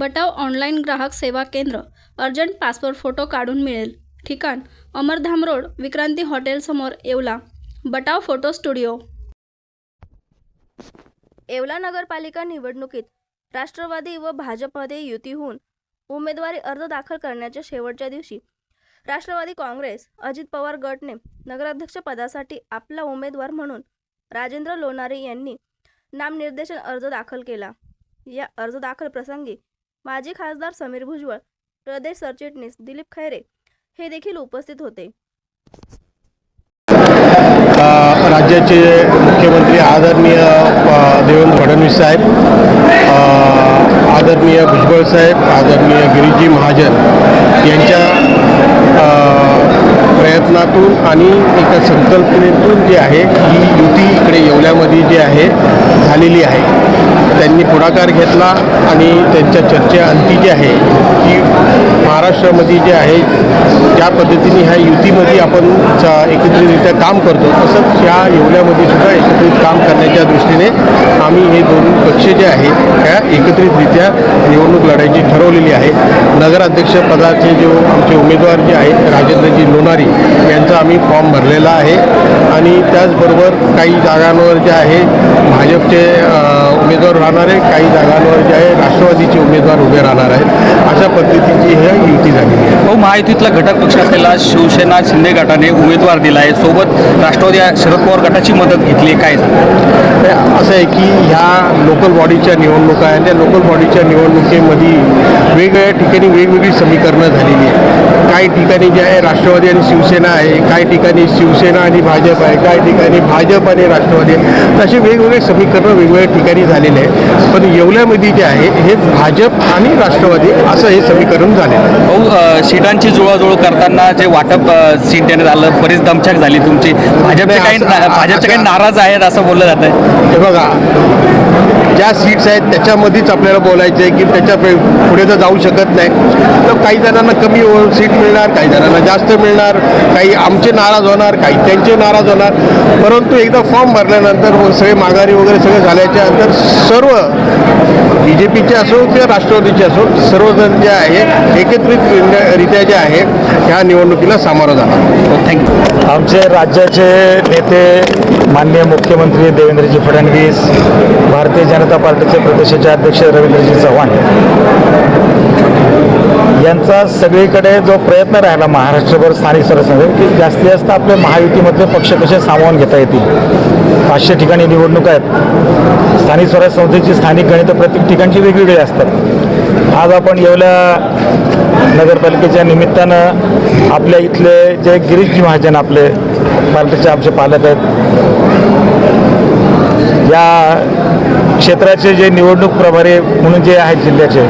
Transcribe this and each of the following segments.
बटाव online ग्राहक सेवा केंद्र अर्जंट पासपोर्ट फोटो काढून मिळेल. ठिकाण अमरधाम रोड विक्रांती हॉटेलसमोर Yeola. Batav photo studio. Yeola नगरपालिका निवडणुकीत राष्ट्रवादी व भाजपमध्ये युती होऊन उमेदवारी अर्ज दाखल करण्याच्या शेवटच्या दिवशी राष्ट्रवादी काँग्रेस अजित पवार गटने नगराध्यक्षपदासाठी आपला उमेदवार म्हणून राजेंद्र लोणारे यांनी नामनिर्देशन अर्ज दाखल केला. या अर्ज दाखल प्रसंगी माजी खासदार समीर भुजबळ प्रदेश सरचिटणीस दिलीप खैरे हे देखील उपस्थित होते. राज्याचे मुख्यमंत्री आदरणीय देवेंद्र फडणवीस साहेब आदरणीय भुजबळ साहेब आदरणीय गिरीजी महाजन यांच्या प्रयत्नातून आणि एका संकल्पनेतून जे आहे ही युती इकडे येवल्यामध्ये जी आहे झालेली आहे. त्यांनी पुढाकार घेतला आणि त्यांच्या चर्चेअंती जी आहे की महाराष्ट्रामध्ये जे आहे ज्या पद्धतीने ह्या युतीमध्ये आपण एकत्रितरित्या काम करतो तसंच या येवल्यामध्ये सुद्धा एकत्रित काम करण्याच्या दृष्टीने आम्ही हे दोन पक्ष जे आहेत ह्या एकत्रितरित्या निवडणूक लढायची ठरवलेली आहे. नगराध्यक्षपदाचे जो आमचे उमेदवार जे आहेत राजेंद्रजी लोणारी यांचा आम्ही फॉर्म भरलेला आहे. आणि त्याचबरोबर काही जागांवर जे आहे भाजपचे उमेदवार राहणार आहे. काही जागांवर जे आहे राष्ट्रवादीचे उमेदवार उभे राहणार आहेत. अशा पद्धतीची ही युती झालेली आहे. भाऊ महायुतीतला घटक पक्ष असलेला शिवसेना शिंदे गटाने उमेदवार दिला आहे सोबत राष्ट्रवादी शरद पवार गटाची मदत घेतली काय हे असं आहे की ह्या लोकल बॉडीच्या निवडणुका आहेत. त्या लोकल बॉडीच्या निवडणुकीमध्ये वेगवेगळ्या ठिकाणी वेगवेगळी समीकरणं झालेली आहे काही ठिकाणी जे आहे राष्ट्रवादी आणि शिवसेना आहे काही ठिकाणी शिवसेना आणि भाजप आहे काही ठिकाणी भाजप आणि राष्ट्रवादी आहे. तसे वेगवेगळे समीकरणं वेगवेगळ्या ठिकाणी झालेले आहे पण येवल्यामध्ये जे आहे हे भाजप आणि राष्ट्रवादी असं हे समीकरण झालेलं आहे. भाऊ सीटांची जुळवाजुळव करताना जे वाटप सीट देण्यात आलं बरीच दमछाक झाली तुमची. भाजपचे काही भाजपचे काही नाराज आहेत असं बोललं जात आहे हे बघा ज्या सीट्स आहेत त्याच्यामध्येच आपल्याला बोलायचं आहे की त्याच्या पुढे तर जाऊ शकत नाही. तर काही जणांना कमी सीट मिळणार काही जणांना जास्त मिळणार काही आमचे नाराज होणार काही त्यांचे नाराज होणार. परंतु एकदा फॉर्म भरल्यानंतर सगळे माघारी वगैरे सगळे झाल्याच्यानंतर सर्व बी जे पीचे असो किंवा राष्ट्रवादीचे असो सर्वजण जे आहे एकत्रितरित्या जे आहे ह्या निवडणुकीला सामोरं जाणार. थँक्यू आमचे राज्याचे नेते माननीय मुख्यमंत्री देवेंद्रजी फडणवीस भारतीय जनता पार्टीचे प्रदेशाचे अध्यक्ष रवींद्रजी चव्हाण यांचा सगळीकडे जो प्रयत्न राहिला महाराष्ट्रभर स्थानिक स्वराज्य की जास्तीत जास्त आपले महायुतीमधले पक्ष कसे सामावून घेता येतील? पाचशे ठिकाणी निवडणूक आहेत. स्थानिक स्वराज्य संस्थेची स्थानिक गणितं प्रत्येक ठिकाणची वेगवेगळी असतात. आज आपण येवल्या नगरपालिकेच्या निमित्तानं आपल्या इथले जे गिरीशजी महाजन आपले पार्टीचे आमचे पालक आहेत. या क्षेत्राचे जे निवडणूक प्रभारी म्हणून जे आहेत जिल्ह्याचे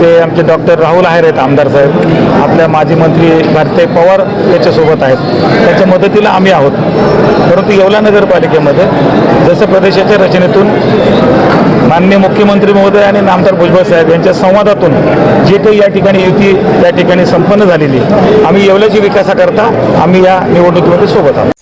ते आमचे डॉक्टर राहुल आहेर आहेत आमदार साहेब. आपल्या माजी मंत्री भारती पवार त्याच्यासोबत आहेत. त्याच्या मदतीला आम्ही आहोत. परंतु येवला नगरपालिकेमध्ये जसं प्रदेशाच्या रचनेतून माननीय मुख्यमंत्री महोदय आणि नामदार भुजबळ साहेब यांच्या संवादातून जे काही या ठिकाणी युती त्या ठिकाणी संपन्न झालेली आम्ही येवल्याची विकासाकरता आम्ही या निवडणुकीमध्ये सोबत आहोत.